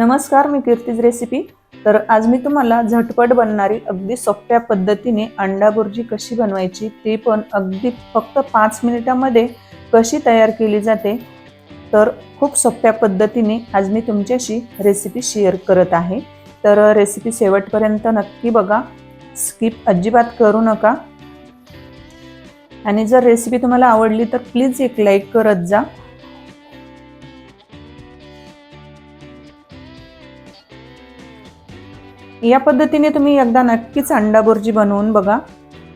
नमस्कार मी कीर्तीज रेसिपी. तर आज मी तुम्हाला झटपट बनणारी अगदी सोप्या पद्धतीने अंडा बुर्जी कशी बनवायची ती पण अगदी फक्त पाच मिनिटामध्ये कशी तयार केली जाते तर खूप सोप्या पद्धतीने आज मी तुमच्याशी रेसिपी शेअर करत आहे. तर रेसिपी शेवटपर्यंत नक्की बघा. स्किप अजिबात करू नका. आणि जर रेसिपी तुम्हाला आवडली तर प्लीज एक लाईक करत जा. या पद्धतीने तुम्ही एकदा नक्कीच अंडा बुर्जी बनवून बघा.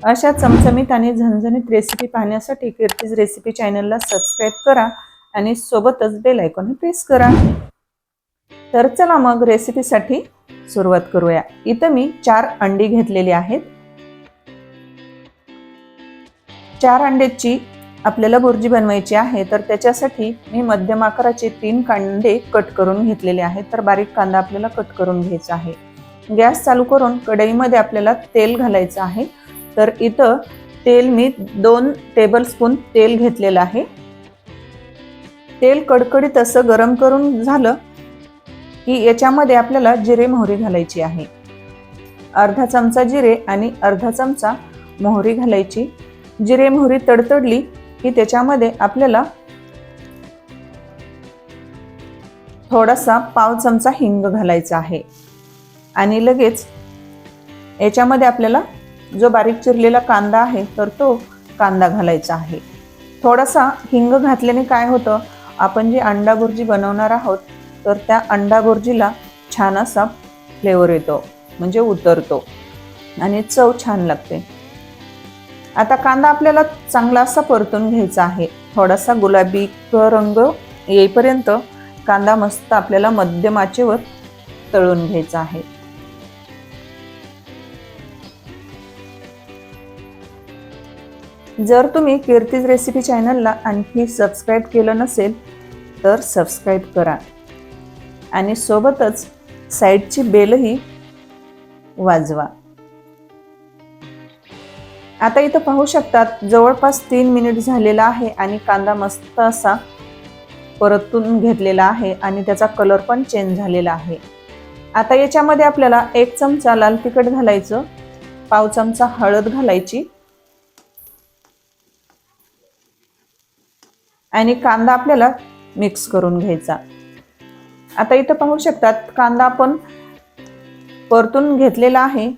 अशा चमचमीत आणि झणझणीत रेसिपी पाहण्यासाठी कीर्तीज रेसिपी चॅनलला सबस्क्राईब करा आणि सोबतच बेल आयकॉन प्रेस करा. तर चला मग रेसिपीसाठी सुरुवात करूया. इथं मी चार अंडी घेतलेली आहेत. चार अंड्याची आपल्याला बुर्जी बनवायची आहे तर त्याच्यासाठी मी मध्यम आकाराचे तीन कांदे कट करून घेतलेले आहेत. तर बारीक कांदा आपल्याला कट करून घ्यायचा आहे. गॅस चालू करून कढईमध्ये आपल्याला तेल घालायचं आहे. तर इथं तेल मी दोन टेबलस्पून तेल घेतलेलं आहे. तेल कडकडीत असं गरम करून झालं की याच्यामध्ये आपल्याला जिरे मोहरी घालायची आहे. अर्धा चमचा जिरे आणि अर्धा चमचा मोहरी घालायची. जिरे मोहरी तडतडली की त्याच्यामध्ये आपल्याला थोडासा पाव चमचा हिंग घालायचा आहे. आणि लगेच याच्यामध्ये आपल्याला जो बारीक चिरलेला कांदा आहे तर तो कांदा घालायचा आहे. थोडासा हिंग घातल्याने काय होतं आपण जी अंडा भुर्जी बनवणार आहोत तर त्या अंडा भुर्जीला छान असा फ्लेवर येतो म्हणजे उतरतो. आणि चव छान लागते. आता कांदा आपल्याला चांगला असा परतून घ्यायचा आहे. थोडासा गुलाबी रंग येईपर्यंत कांदा मस्त आपल्याला मध्यम आचेवर तळून घ्यायचा आहे. जर तुम्ही कीर्तीज रेसिपी चॅनलला आणखी सबस्क्राईब केलं नसेल तर सबस्क्राईब करा. आणि सोबतच साईडची बेलही वाजवा. आता इथं पाहू शकतात जवळपास तीन मिनिट झालेला आहे आणि कांदा मस्त असा परतून घेतलेला आहे आणि त्याचा कलर पण चेंज झालेला आहे. आता याच्यामध्ये आपल्याला एक चमचा लाल तिखट घालायचं पाव चमचा हळद घालायची आणि कांदा आपल्याला मिक्स करून घ्यायचा. आता इथं पाहू शकतात कांदा आपण परतून घेतलेला आहे.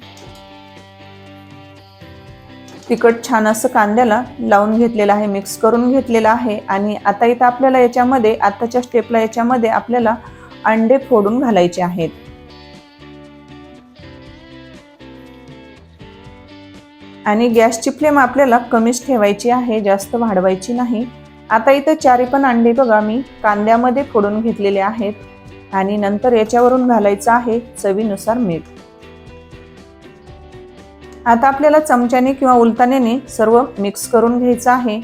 तिखट छान असं कांद्याला लावून घेतलेलं आहे मिक्स करून घेतलेलं आहे. आणि आता इथं आपल्याला याच्यामध्ये आत्ताच्या स्टेपला याच्यामध्ये आपल्याला अंडे फोडून घालायचे आहेत. आणि गॅसची फ्लेम आपल्याला कमीच ठेवायची आहे जास्त वाढवायची नाही. आता इथं चारी पण अंडे बघा मी. कांद्यामध्ये फोडून घेतलेले आहेत. आणि नंतर याच्यावरून घालायचं आहे चवीनुसार मीठ. आता आपल्याला चमच्याने किंवा उलताण्याने सर्व मिक्स करून घ्यायचं आहे.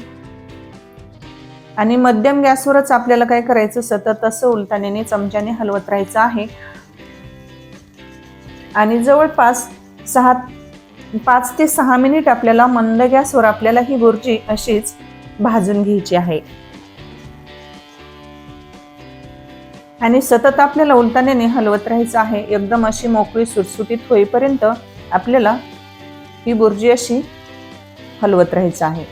आणि मध्यम गॅसवरच आपल्याला काय करायचं? सतत असं उलताण्याने चमच्याने हलवत राहायचं आहे. आणि जवळपास सहा पाच ते सहा मिनिट आपल्याला मंद गॅसवर आपल्याला ही बुर्जी अशीच भाजून घ्यायची आहे. आणि सतत आपल्याला उलटाण्याने हलवत राहायचं आहे. एकदम अशी मोकळी सुटसुटीत होईपर्यंत आपल्याला ही बुर्जी अशी हलवत राहायचं आहे.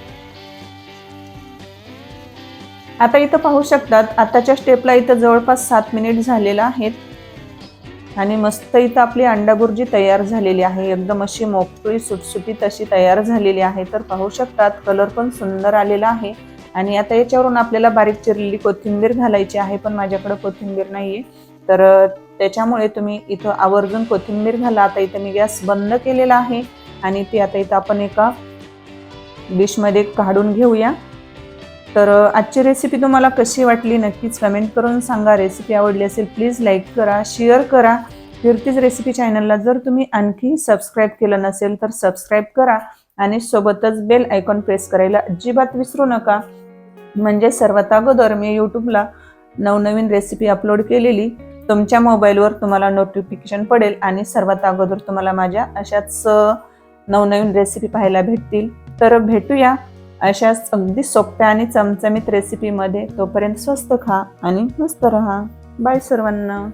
आता इथं पाहू शकतात आताच्या स्टेपला इथं जवळपास सात मिनिट झालेला आहेत आणि मस्त इथं आपली अंडाभुर्जी तयार झालेली आहे. एकदम अशी मोकळी सुटसुटीत अशी तयार झालेली आहे. तर पाहू शकतात कलर पण सुंदर आलेला आहे. आणि आता याच्यावरून आपल्याला बारीक चिरलेली कोथिंबीर घालायची आहे पण माझ्याकडे कोथिंबीर नाही आहे तर त्याच्यामुळे तुम्ही इथं आवर्जून कोथिंबीर घाला. आता इथं मी गॅस बंद केलेला आहे. आणि ती आता इथं आपण एका डिशमध्ये काढून घेऊया. तर आजची रेसिपी तुम्हाला कशी वाटली नक्कीच कमेंट करून सांगा. रेसिपी आवडली असेल प्लीज लाईक करा शेअर करा. फिरतीच रेसिपी चॅनलला जर तुम्ही आणखी सबस्क्राईब केलं नसेल तर सबस्क्राईब करा आणि सोबतच बेल आयकॉन प्रेस करायला अजिबात विसरू नका. म्हणजे सर्वात अगोदर मी यूट्यूबला नवनवीन रेसिपी अपलोड केलेली तुमच्या मोबाईलवर तुम्हाला नोटिफिकेशन पडेल आणि सर्वात अगोदर तुम्हाला माझ्या अशाच नवनवीन रेसिपी पाहायला भेटतील. तर भेटूया. अशाच अगदी सोप्या आणि चमचमीत रेसिपीमध्ये तोपर्यंत स्वस्त खा आणि मस्त रहा. बाय सर्वांना.